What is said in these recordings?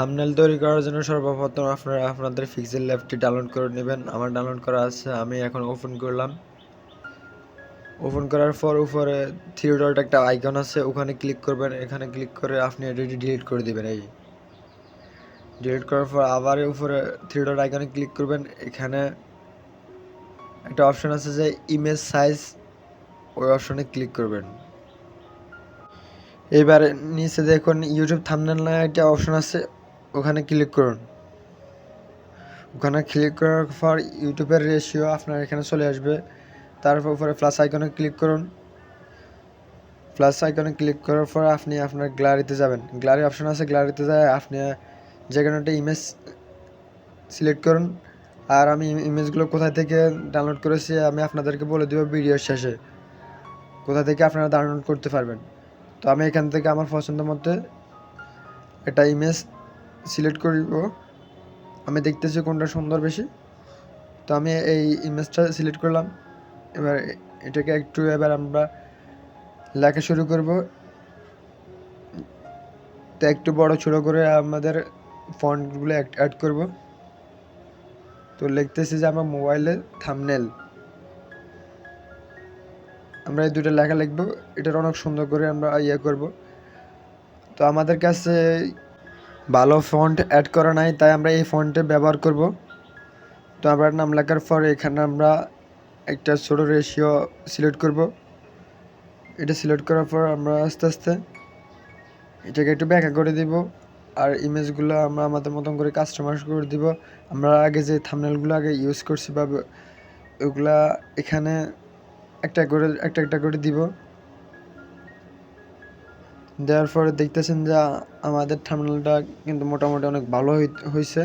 Thumbnail তৈরি করার জন্য সর্বপ্রথম আপনারা আপনাদের পিক্সেল ল্যাবটি ডাউনলোড করে নেবেন। আমার ডাউনলোড করা আছে, আমি এখন ওপেন করলাম। ওপেন করার পর উপরে থ্রি একটা আইকন আছে, ওখানে ক্লিক করবেন। এখানে ক্লিক করে আপনি এটি ডিলিট করে দিবেন, এই। ডিলিট করার পর আবার উপরে থ্রি আইকনে ক্লিক করবেন। এখানে একটা অপশন আছে যে ইমেজ সাইজ ওই অপশনে ক্লিক করবেন। এবার নিচে দেখুন ইউটিউব থামনেল নামে একটা অপশন আছে। ওখানে ক্লিক করুন। ওখানে ক্লিক করার পর ইউটিউবের রেশিও আপনার এখানে চলে আসবে। তারপর উপরে প্লাস আইকনে ক্লিক করুন। প্লাস আইকনে ক্লিক করার পর আপনি আপনার গ্যালারিতে যাবেন। গ্যালারি অপশন আছে গ্যালারিতে যায়, আপনি যে কোনো একটা ইমেজ সিলেক্ট করুন। আর আমি ইমেজগুলো কোথা থেকে ডাউনলোড করেছি, আমি আপনাদেরকে বলে দেবো ভিডিওর শেষে। কোথা থেকে আপনারা ডাউনলোড করতে পারবেন। তো আমি এখান থেকে আমার পছন্দ মতো একটা ইমেজ সিলেক্ট করিব আমি দেখতেছি কোনটা সুন্দর বেশি। তো আমি এই ইমেজটা সিলেক্ট করলাম। এবার এটাকে একটু এবার আমরা লেখা শুরু করব। তো একটু বড় ছোট করে আমাদের ফন্টগুলো অ্যাড করব। তো লিখতেছি যে আমার মোবাইলে থামনেল আমরা এই দুটো লেখা লিখব। এটার অনেক সুন্দর করে আমরা ইয়ে করব। তো আমাদের কাছে ভালো ফন্ট অ্যাড করা নাই, তাই আমরা এই ফন্টে ব্যবহার করব। তো আমরা নাম লেখার পর এখানে আমরা একটা ছোটো রেশিও সিলেক্ট করব। এটা সিলেক্ট করার পর আমরা আস্তে আস্তে এটাকে একটু ব্যাখ্যা করে দিব, আর ইমেজগুলো আমরা আমাদের মতন করে কাস্টমাইজ করে দিব। আমরা আগে যে থামনেলগুলো আগে ইউজ করছি বা ওগুলা এখানে একটা করে, একটা একটা করে দিব। দেওয়ার পরে দেখতেছেন যে আমাদের থামনেলটা কিন্তু মোটামুটি অনেক ভালো হয়েছে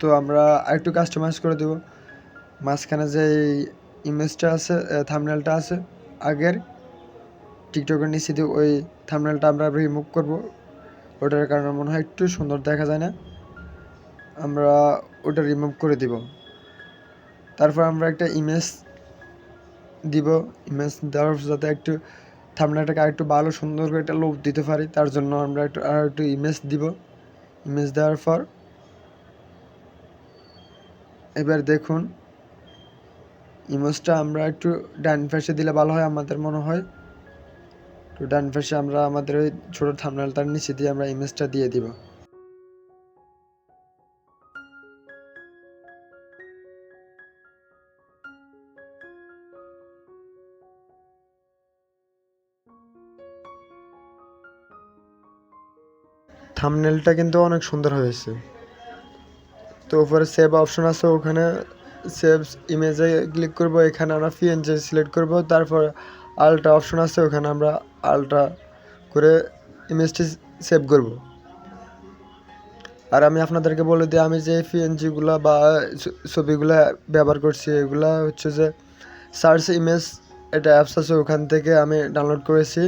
তো আমরা আরেকটু কাস্টমাইজ করে দেব। মাঝখানে যে ইমেজটা আছে থামনেলটা আছে, আগের টিকটকের নিচে দিয়ে ওই থামনেলটা আমরা রিমুভ করব। ওটার কারণে মনে হয় একটু সুন্দর দেখা যায় না। আমরা ওটা রিমুভ করে দিব। তারপর আমরা একটা ইমেজ দিব। ইমেজ দেওয়ার যাতে একটু থামনেলটাকে আর একটু ভালো সুন্দর করে একটা লোভ দিতে পারি, তার জন্য আমরা একটু আর একটু ইমেজ দিব। ইমেজ দেওয়ার পর এবার দেখুন ইমেজটা আমরা একটু ডান পাশে দিলে ভালো হয় আমাদের মনে হয়। তো ডান পাশে আমরা আমাদের ওই ছোটো থামনালটার নিচে দিয়ে আমরা ইমেজটা দিয়ে দিব। থামনেলটা কিন্তু অনেক সুন্দর হয়েছে। তো উপরে সেভ অপশন আছে, ওখানে সেভ ইমেজে ক্লিক করব, এখানে আমরা পিএনজি সিলেক্ট করব, তারপর আলট্রা অপশন আছে, ওখানে আমরা আলট্রা করে ইমেজটি সেভ করব। আর আমি আপনাদেরকে বলে দিই, আমি যে পিএনজিগুলো বা ছবিগুলো ব্যবহার করছি, এগুলো হচ্ছে যে সার্চ ইমেজ এটা অ্যাপস আছে, ওখান থেকে আমি ডাউনলোড করেছি।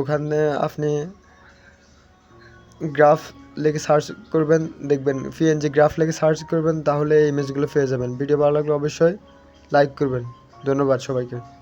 ওখানে আপনি গ্রাফ লেগে সার্চ করবেন, দেখবেন পিএনজি গ্রাফ লেগে সার্চ করবেন, তাহলে এই ইমেজগুলো পেয়ে যাবেন। ভিডিও ভালো লাগলে অবশ্যই লাইক করবেন। ধন্যবাদ সবাইকে।